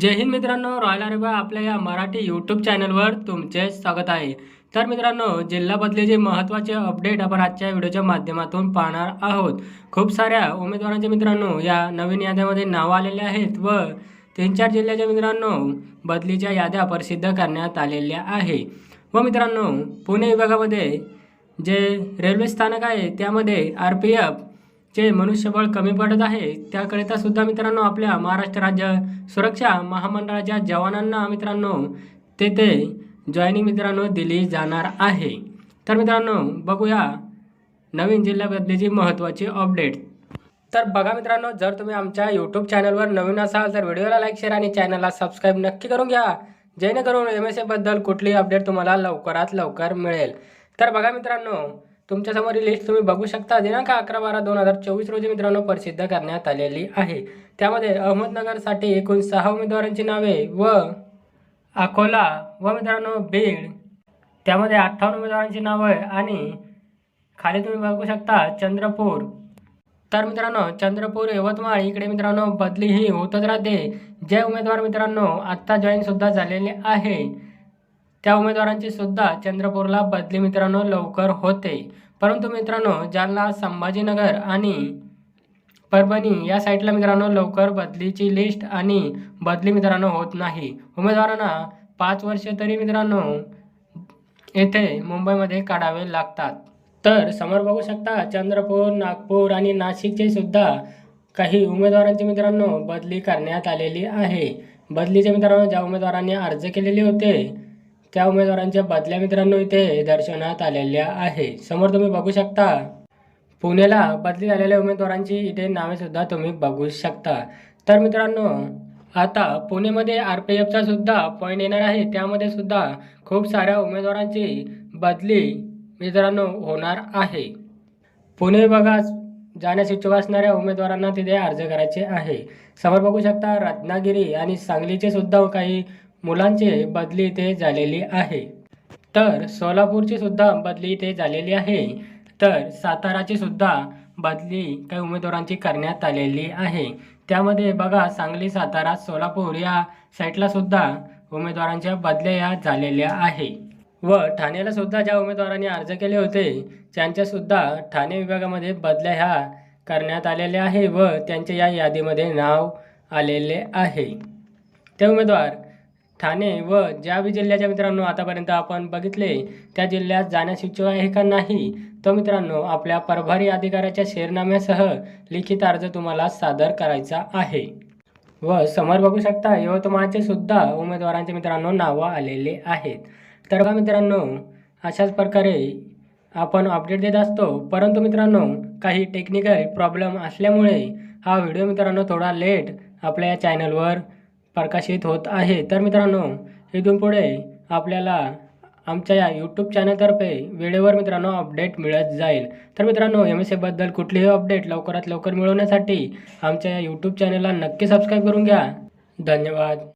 जय हिंद मित्रांनो रॉयल अरेबा आपल्या या मराठी यूट्यूब चॅनलवर तुमचे स्वागत आहे. तर मित्रांनो जिल्हा बदलीचे महत्त्वाचे अपडेट आपण आजच्या व्हिडिओच्या माध्यमातून पाहणार आहोत. खूप साऱ्या उमेदवारांचे मित्रांनो या नवीन याद्यामध्ये नावं आलेले आहेत व तीन चार जिल्ह्याच्या मित्रांनो बदलीच्या याद्या प्रसिद्ध करण्यात आलेल्या आहे. व मित्रांनो पुणे विभागामध्ये जे रेल्वे स्थानक आहे त्यामध्ये आर पी एफ जे मनुष्यबळ कमी पडत आहे त्याकरिता सुद्धा मित्रांनो आपल्या महाराष्ट्र राज्य सुरक्षा महामंडळाच्या जवानांना मित्रांनो तेथे जॉईनिंग मित्रांनो दिली जाणार आहे. तर मित्रांनो बघूया नवीन जिल्हा बदलीची महत्त्वाची अपडेट तर बघा मित्रांनो जर तुम्ही आमच्या यूट्यूब चॅनलवर नवीन असाल तर व्हिडिओला लाईक शेअर आणि चॅनलला सबस्क्राईब नक्की करून घ्या. जेणेकरून एम एस एबद्दल कुठलीही अपडेट तुम्हाला लवकरात लवकर मिळेल. तर बघा मित्रांनो तुमच्यासमोर लिस्ट तुम्ही बघू शकता. दिनांक अकरा बारा दोन हजार चोवीस रोजी मित्रांनो प्रसिद्ध करण्यात आलेली आहे. त्यामध्ये अहमदनगरसाठी एकूण सहा उमेदवारांची नावे व अकोला व मित्रांनो बीड. त्यामध्ये अठ्ठावन्न उमेदवारांची नावं आहे आणि खाली तुम्ही बघू शकता चंद्रपूर. तर मित्रांनो चंद्रपूर यवतमाळ इकडे मित्रांनो बदली ही होतच राहते. जे उमेदवार मित्रांनो आत्ता जॉईनसुद्धा झालेले आहे. त्या उमेदवारांची सुद्धा चंद्रपूरला बदली मित्रांनो लवकर होते. परंतु मित्रांनो जालना संभाजीनगर आणि परभणी या साईटला मित्रांनो लवकर बदलीची लिस्ट आणि बदली मित्रांनो होत नाही. उमेदवारांना पाच वर्ष तरी मित्रांनो येथे मुंबईमध्ये काढावे लागतात. तर समोर बघू शकता चंद्रपूर नागपूर आणि नाशिकचे सुद्धा काही उमेदवारांची मित्रांनो बदली करण्यात आलेली आहे. बदलीचे मित्रांनो ज्या उमेदवारांनी अर्ज केलेले होते त्या उमेदवारांच्या बदल्या मित्रांनो इथे दर्शवण्यात आलेल्या आहे. समोर तुम्ही बघू शकता पुण्याला बदली झालेल्या उमेदवारांची इथे नावेसुद्धा तुम्ही बघू शकता. तर मित्रांनो आता पुणेमध्ये आर पी एफचा सुद्धा पॉईंट येणार आहे. त्यामध्ये सुद्धा खूप साऱ्या उमेदवारांची बदली मित्रांनो होणार आहे. पुणे विभागात जाण्यास इच्छुक असणाऱ्या उमेदवारांना तिथे अर्ज करायचे आहे. समोर बघू शकता रत्नागिरी आणि सांगलीचे सुद्धा काही मुलांचे बदली इथे झालेली आहे. तर सोलापूरची सुद्धा बदली इथे झालेली आहे. तर साताराची सुद्धा बदली काही उमेदवारांची करण्यात आलेली आहे. त्यामध्ये बघा सांगली सातारा सोलापूर या साईटला सुद्धा उमेदवारांच्या बदल्या या झालेल्या आहे. व ठाण्याला सुद्धा ज्या उमेदवारांनी अर्ज केले होते त्यांच्यासुद्धा ठाणे विभागामध्ये बदल्या ह्या करण्यात आलेल्या आहे व त्यांचे या यादीमध्ये नाव आलेले आहे. ते उमेदवार ठाणे व ज्या बी जिल्ह्याच्या मित्रांनो आतापर्यंत आपण बघितले त्या जिल्ह्यात जाण्यास इच्छुक आहे का नाही? तो मित्रांनो आपल्या प्रभारी अधिकाऱ्याच्या शेरनाम्यासह लिखित अर्ज तुम्हाला सादर करायचा आहे. व समोर बघू शकता यवतमाळचे सुद्धा उमेदवारांचे मित्रांनो नावं आलेले आहेत. तर बघा मित्रांनो अशाच प्रकारे आपण अपडेट देत असतो. परंतु मित्रांनो काही टेक्निकल प्रॉब्लेम असल्यामुळे हा व्हिडिओ मित्रांनो थोडा लेट आपल्या या चॅनलवर प्रकाशित होत आहे. तर मित्रांनो इथून पुढे आपल्याला आमच्या या यूट्यूब चॅनलतर्फे वेळेवर मित्रांनो अपडेट मिळत जाईल. तर मित्रांनो एम एस एबद्दल कुठलीही अपडेट लवकरात लवकर मिळवण्यासाठी आमच्या या यूट्यूब चॅनलला नक्की सबस्क्राईब करून घ्या. धन्यवाद.